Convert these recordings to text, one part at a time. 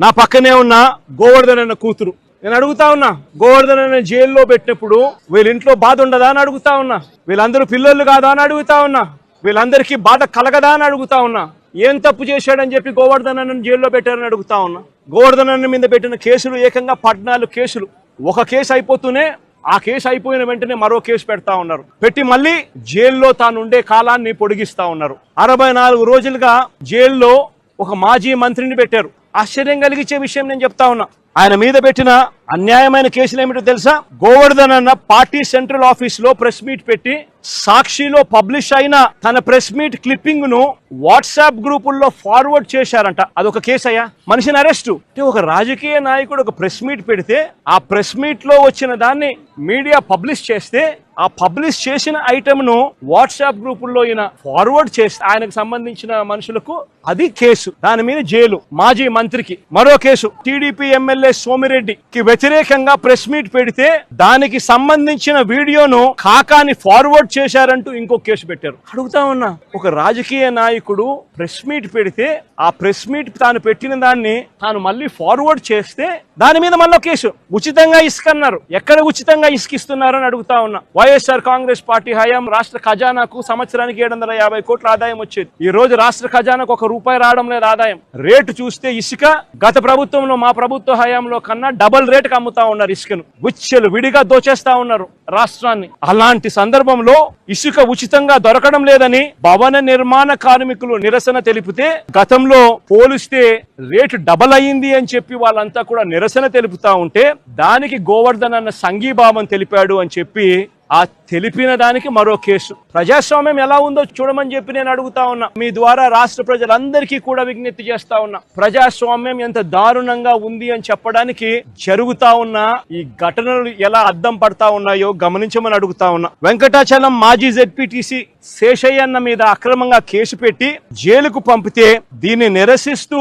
నా పక్కనే ఉన్న గోవర్ధన్ అన్న కూతురు. నేను అడుగుతా ఉన్నా గోవర్ధన్ అన్న జైల్లో పెట్టినప్పుడు వీళ్ళ ఇంట్లో బాధ ఉండదా అని అడుగుతా ఉన్నా. వీళ్ళందరూ పిల్లలు కాదా అని అడుగుతా ఉన్నా. వీళ్ళందరికీ బాధ కలగదా అని అడుగుతా ఉన్నా. ఏం తప్పు చేశాడని చెప్పి గోవర్ధన్ అన్నను జైల్లో పెట్టారని అడుగుతా ఉన్నా. గోవర్ధన్ అన్న మీద పెట్టిన కేసులు ఏకంగా పద్నాలుగు కేసులు. ఒక కేసు అయిపోతూనే ఆ కేసు అయిపోయిన వెంటనే మరో కేసు పెడతా ఉన్నారు. పెట్టి మళ్ళీ జైల్లో తాను ఉండే కాలాన్ని పొడిగిస్తా ఉన్నారు. అరవై నాలుగు రోజులుగా జైల్లో ఒక మాజీ మంత్రిని పెట్టారు. ఆశ్చర్యం కలిగించే విషయం నేను చెప్తా ఉన్నా. ఆయన మీద పెట్టిన అన్యాయమైన కేసులు ఏమిటో తెలుసా? గోవర్ధన్ అన్న పార్టీ సెంట్రల్ ఆఫీస్లో ప్రెస్ మీట్ పెట్టి సాక్షిలో పబ్లిష్ అయిన తన ప్రెస్ మీట్ క్లిప్పింగ్ను వాట్సాప్ గ్రూపుల్లో ఫార్వర్డ్ చేశారంట. అదొక కేసు అయ్యా మనిషిని అరెస్ట్. అంటే ఒక రాజకీయ నాయకుడు ఒక ప్రెస్ మీట్ పెడితే ఆ ప్రెస్ మీట్లో వచ్చిన దాన్ని మీడియా పబ్లిష్ చేస్తే ఆ పబ్లిష్ చేసిన ఐటమ్ను వాట్సాప్ గ్రూపుల్లో ఈయన ఫార్వర్డ్ చేస్తే ఆయనకు సంబంధించిన మనుషులకు అది కేసు. దాని మీద జైలు. మాజీ మంత్రికి. మరో కేసు. టీడీపీ ఎమ్మెల్యే సోమిరెడ్డికి వ్యతిరేకంగా ప్రెస్ మీట్ పెడితే దానికి సంబంధించిన వీడియోను కాకాని ఫార్వర్డ్ చేశారంటూ ఇంకో కేసు పెట్టారు. అడుగుతా ఉన్నా ఒక రాజకీయ నాయకుడు ప్రెస్ మీట్ పెడితే ఆ ప్రెస్ మీట్ తాను పెట్టిన దాన్ని తాను మళ్ళీ ఫార్వర్డ్ చేస్తే దాని మీద మళ్ళీ కేసు. ఉచితంగా ఇసుక అన్నారు. ఎక్కడ ఉచితంగా ఇసుక ఇస్తున్నారు అని అడుగుతా ఉన్నా. వైఎస్ఆర్ కాంగ్రెస్ పార్టీ హయాం రాష్ట్ర ఖజానాకు సంవత్సరానికి ఏడు వందల యాభై కోట్ల ఆదాయం వచ్చేది. ఈ రోజు రాష్ట్ర ఖజానాకు ఒక రూపాయి రావడం లేదు ఆదాయం. రేటు చూస్తే ఇసుక గత ప్రభుత్వంలో మా ప్రభుత్వ హయాంలో కన్నా డబల్ రేటుకి అమ్ముతా ఉన్నారు ఇసుకను. గుచ్చెలు విడిగా దోచేస్తా ఉన్నారు రాష్ట్రాన్ని. అలాంటి సందర్భంలో ఇసుక ఉచితంగా దొరకడం లేదని భవన నిర్మాణ కార్మికులు నిరసన తెలిపితే గతంలో పోలిస్తే రేటు డబల్ అయ్యింది అని చెప్పి వాళ్ళంతా కూడా నిరసన తెలుపుతా ఉంటే దానికి గోవర్ధన్ అన్న సంఘీభావం తెలిపాడు అని చెప్పి ఆ తెలిపిన దానికి మరో కేసు. ప్రజాస్వామ్యం ఎలా ఉందో చూడమని చెప్పి నేను అడుగుతా ఉన్నా. మీ ద్వారా రాష్ట్ర ప్రజలందరికీ కూడా విజ్ఞప్తి చేస్తా ఉన్నా. ప్రజాస్వామ్యం ఎంత దారుణంగా ఉంది అని చెప్పడానికి జరుగుతా ఉన్న ఈ ఘటనలు ఎలా అద్దం పడతా ఉన్నాయో గమనించమని అడుగుతా ఉన్నా. వెంకటాచలం మాజీ జెడ్పీటీసీ శేషయ్యన్న మీద అక్రమంగా కేసు పెట్టి జైలుకు పంపితే దీన్ని నిరసిస్తూ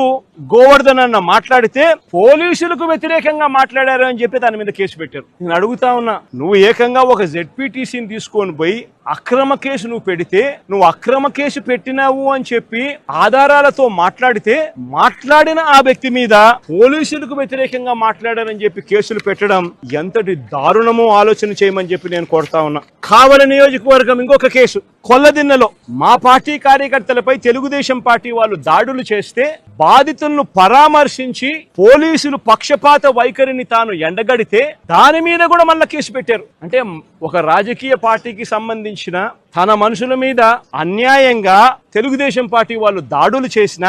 గోవర్ధన్ అన్న మాట్లాడితే పోలీసులకు వ్యతిరేకంగా మాట్లాడారు అని చెప్పి దాని మీద కేసు పెట్టారు. నేను అడుగుతా ఉన్నా నువ్వు ఏకంగా ఒక జెడ్పీటీసీ జెడ్పీటీసీని తీసుకొని పోయి అక్రమ కేసు నువ్వు పెడితే నువ్వు అక్రమ కేసు పెట్టినావు అని చెప్పి ఆధారాలతో మాట్లాడితే మాట్లాడిన ఆ వ్యక్తి మీద పోలీసులకు వ్యతిరేకంగా మాట్లాడారని చెప్పి కేసులు పెట్టడం ఎంతటి దారుణమో ఆలోచన చేయమని చెప్పి నేను కోరుతా ఉన్నా. కావలి నియోజకవర్గం ఇంకొక కేసు కొల్లదిన్నెలో. మా పార్టీ కార్యకర్తలపై తెలుగుదేశం పార్టీ వాళ్ళు దాడులు చేస్తే బాధితులను పరామర్శించి పోలీసులు పక్షపాత వైఖరిని తాను ఎండగడితే దాని మీద కూడా మళ్ళీ కేసు పెట్టారు. అంటే ఒక రాజకీయ పార్టీకి సంబంధించిన తన మనుషుల మీద అన్యాయంగా తెలుగుదేశం పార్టీ వాళ్ళు దాడులు చేసిన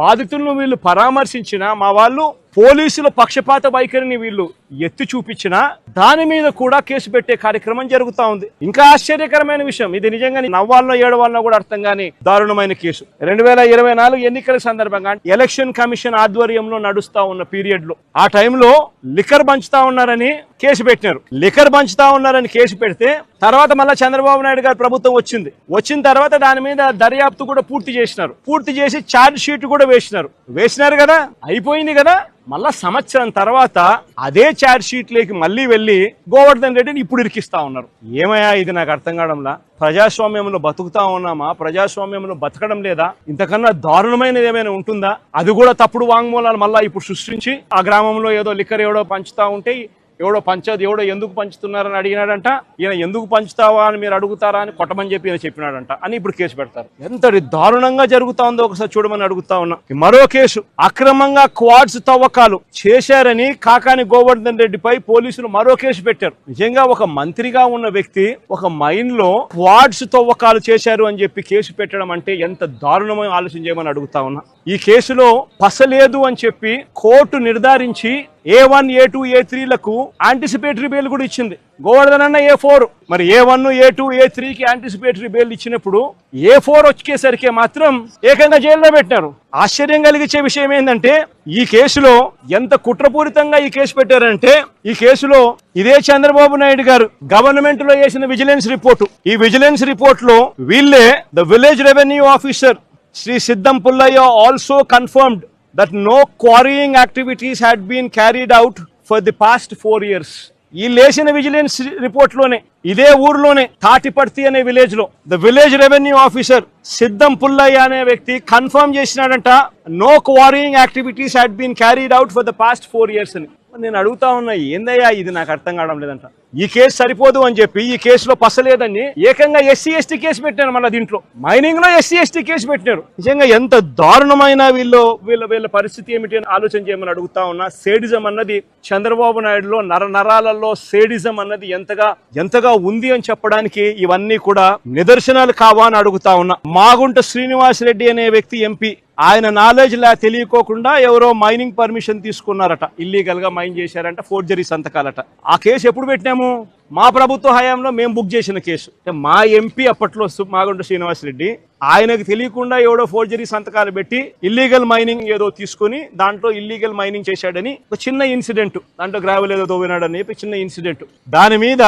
బాధితులను వీళ్ళు పరామర్శించిన మా వాళ్ళు పోలీసుల పక్షపాత వైఖరిని వీళ్ళు ఎత్తి చూపించిన దాని మీద కూడా కేసు పెట్టే కార్యక్రమం జరుగుతా ఉంది. ఇంకా ఆశ్చర్యకరమైన విషయం ఇది నిజంగా నవ్వాలనో ఏడవాలనో కూడా అర్థం కాని దారుణమైన కేసు. రెండు వేల ఇరవై నాలుగు ఎన్నికల సందర్భంగా ఎలక్షన్ కమిషన్ ఆధ్వర్యంలో నడుస్తా ఉన్న పీరియడ్లో ఆ టైంలో లిక్కర్ పంచుతా ఉన్నారని కేసు పెట్టినారు. లిక్కర్ పంచుతా ఉన్నారని కేసు పెడితే తర్వాత మళ్ళీ చంద్రబాబు నాయుడు గారు ప్రభుత్వం వచ్చింది. వచ్చిన తర్వాత దాని మీద దర్యాప్తు కూడా పూర్తి చేసినారు. పూర్తి చేసి ఛార్జ్ షీట్ కూడా వేసినారు. వేసినారు కదా? అయిపోయింది కదా? మళ్ళా సంవత్సరం తర్వాత అదే ఛార్జ్ షీట్ లేకి మళ్ళీ వెళ్ళి గోవర్ధన్ రెడ్డిని ఇప్పుడు ఇరికిస్తా ఉన్నారు. ఏమయ్యా ఇది నాకు అర్థం కావడంలా? ప్రజాస్వామ్యంలో బతుకుతా ఉన్నామా? ప్రజాస్వామ్యంలో బతకడం లేదా? ఇంతకన్నా దారుణమైనది ఏమైనా ఉంటుందా? అది కూడా తప్పుడు వాంగ్మూలాలు మళ్ళా ఇప్పుడు సృష్టించి ఆ గ్రామంలో ఏదో లిక్కర్ ఎవడో పంచుతా ఉంటే ఎవడో పంచదు ఎవడో ఎందుకు పంచుతున్నారని అడిగినాడంట. ఈయన ఎందుకు పంచుతావా అని మీరు అడుగుతారా అని కొట్టమని చెప్పి ఈయన చెప్పినాడంట అని ఇప్పుడు కేసు పెడతారు. ఎంతటి దారుణంగా జరుగుతా ఉందో ఒకసారి చూడమని అడుగుతా ఉన్నా. మరో కేసు అక్రమంగా క్వాడ్స్ తవ్వకాలు చేశారని కాకాని గోవర్ధన్ రెడ్డిపై పోలీసులు మరో కేసు పెట్టారు. నిజంగా ఒక మంత్రిగా ఉన్న వ్యక్తి ఒక మైన్లో క్వాడ్స్ తవ్వకాలు చేశారు అని చెప్పి కేసు పెట్టడం అంటే ఎంత దారుణమో ఆలోచన చేయమని అడుగుతా ఉన్నా. ఈ కేసులో పసలేదు అని చెప్పి కోర్టు నిర్ధారించి A one A two A త్రీలకు anticipatory bail కూడా ఇచ్చింది. గోవర్ధన్ అన్న ఏ ఫోర్ మరి ఏ వన్ ఏ టూ ఏ త్రీకి యాంటిసిపేటరీ బెయిల్ ఇచ్చినప్పుడు ఏ ఫోర్ వచ్చేసరికి మాత్రం ఏకంగా జైల్లో పెట్టినారు. ఆశ్చర్యం కలిగించే విషయం ఏంటంటే ఈ కేసులో ఎంత కుట్రపూరితంగా ఈ కేసు పెట్టారంటే ఈ కేసులో ఇదే చంద్రబాబు నాయుడు గారు గవర్నమెంట్లో వేసిన విజిలెన్స్ రిపోర్టు. ఈ విజిలెన్స్ రిపోర్ట్లో వీళ్ళే the village revenue officer Shri Siddham Pullaiah also confirmed that no quarrying activities had been carried out for the past four years. ఈ లేచిన విజిలెన్స్ రిపోర్ట్లోనే ఇదే ఊర్లోనే తాటిపర్తి అనే విలేజ్లో ద విలేజ్ రెవెన్యూ ఆఫీసర్ సిద్ధం పుల్లయ్య అనే వ్యక్తి confirm చేసినాడంట no quarrying activities had been carried out for the past four years అని. నేను అడుగుతా ఉన్నా ఏందయ్యా ఇది? నాకు అర్థం కావడం లేదంట. ఈ కేసు సరిపోదు అని చెప్పి ఈ కేసులో పసలేదని ఏకంగా ఎస్సీ ఎస్టీ కేసు పెట్టినారు మన దీంట్లో. మైనింగ్లో ఎస్సీ ఎస్టీ కేసు పెట్టినారు. నిజంగా ఎంత దారుణమైన వీళ్ళు వీళ్ళ వీళ్ళ పరిస్థితి ఏమిటి అని ఆలోచన చేయమని అడుగుతా ఉన్నా సేడిజం అన్నది చంద్రబాబు నాయుడులో నర నరాలలో సేడిజం అన్నది ఎంతగా ఎంతగా ఉంది అని చెప్పడానికి ఇవన్నీ కూడా నిదర్శనాలు కావా అని అడుగుతా ఉన్నా. మాగుంట శ్రీనివాస్ రెడ్డి అనే వ్యక్తి ఎంపీ ఆయన నాలెడ్జ్ లే తెలియకోకుండా ఎవరో మైనింగ్ పర్మిషన్ తీసుకున్నారట. ఇల్లీగల్గా మైన్ చేశారంట ఫోర్జరీ సంతకాలట. ఆ కేసు ఎప్పుడు పెట్టినాము? మా ప్రభుత్వ హయాంలో మేము బుక్ చేసిన కేసు. అంటే మా ఎంపీ అప్పట్లో మాగుంట శ్రీనివాస్ రెడ్డి ఆయనకు తెలియకుండా ఎవడో ఫోర్జరీ సంతకాలు పెట్టి ఇల్లీగల్ మైనింగ్ ఏదో తీసుకొని దాంట్లో ఇల్లీగల్ మైనింగ్ చేశాడని ఒక చిన్న ఇన్సిడెంట్ దాంట్లో గ్రావెల్ ఏదో తోవినాడని చెప్పి చిన్న ఇన్సిడెంట్ దాని మీద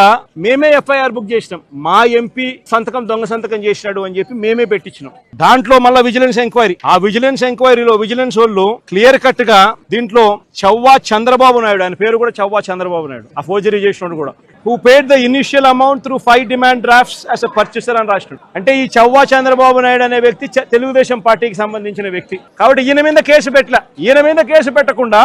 మేమే ఎఫ్ఐఆర్ బుక్ చేసినాం. మా ఎంపీ సంతకం దొంగ సంతకం చేసినాడు అని చెప్పి మేమే పెట్టించినాం. దాంట్లో మళ్ళీ విజిలెన్స్ ఎంక్వైరీ ఆ విజిలెన్స్ ఎంక్వైరీలో విజిలెన్స్ వాళ్ళు క్లియర్ కట్గా దీంట్లో చవ్వా చంద్రబాబు నాయుడు ఆయన పేరు కూడా చవ్వా చంద్రబాబు నాయుడు ఆ ఫోర్జరీ చేసినాడు కూడా. Who paid the initial amount through five demand drafts as a purchaser అని రాసినాడు అంటే ఈ చవ్వా చంద్రబాబు నాయుడు అనే వ్యక్తి తెలుగుదేశం పార్టీకి సంబంధించిన వ్యక్తి. కాబట్టి ఈయన మీద కేసు పెట్టలే. ఈయన మీద కేసు పెట్టకుండా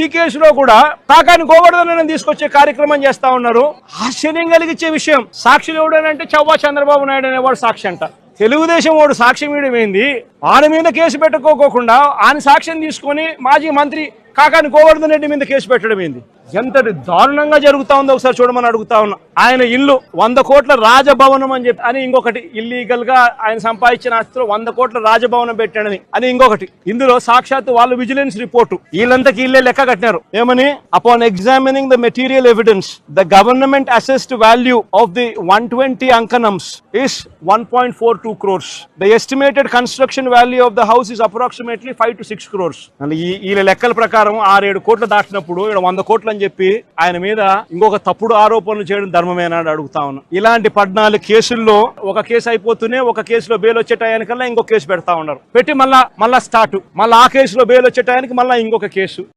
ఈ కేసులో కూడా కాకాని గోవర్ధన్ తీసుకొచ్చే కార్యక్రమం చేస్తా ఉన్నారు. ఆశ్చర్యం కలిగించే విషయం సాక్షి ఎవడనంటే చవ్వా చంద్రబాబు నాయుడు అనేవాడు సాక్షి అంట. తెలుగుదేశం వాడు సాక్ష్యం ఇవ్వడం ఏంది? ఆయన మీద కేసు పెట్టుకోకుండా ఆయన సాక్ష్యం తీసుకొని మాజీ మంత్రి కాకాని గోవర్ధన్ రెడ్డి మీద కేసు పెట్టడం ఏంది? ఎంతటి దారుణంగా జరుగుతా ఉందో ఒకసారి చూడమని అడుగుతా ఉన్నా. ఆయన ఇల్లు వంద కోట్ల రాజభవనం అని చెప్పి అని ఇంకొకటి ఇల్లీగల్గా ఆయన సంపాదించిన ఆస్తిలో వంద కోట్ల రాజభవనం పెట్టాడని. అని ఇంకొకటి ఇందులో సాక్షాత్తు వాళ్ళు విజిలెన్స్ రిపోర్టు. వీళ్ళంతకి వీళ్ళే లెక్క కట్టినారు. ఏమని? Upon examining the material evidence the government assessed value of the one twenty అంకనమ్స్ is one point four two crores the estimated construction value of the house is approximately five to six crores ఈ వీళ్ళ లెక్కల ప్రకారం ఆరేడు కోట్లు దాటినప్పుడు ఇక్కడ వంద కోట్ల అని చెప్పి ఆయన మీద ఇంకొక తప్పుడు ఆరోపణలు చేయడం ధర్మమేనా అని అడుగుతా ఉన్నా. ఇలాంటి పద్నాలుగు కేసుల్లో ఒక కేసు అయిపోతూనే ఒక కేసులో బెయిల్ వచ్చే టయానికల్లా ఇంకొక కేసు పెడతా ఉన్నారు. పెట్టి మళ్ళా మళ్ళా స్టార్ట్ మళ్ళీ ఆ కేసులో బెయిల్ వచ్చే టయానికి మళ్ళీ ఇంకొక కేసు.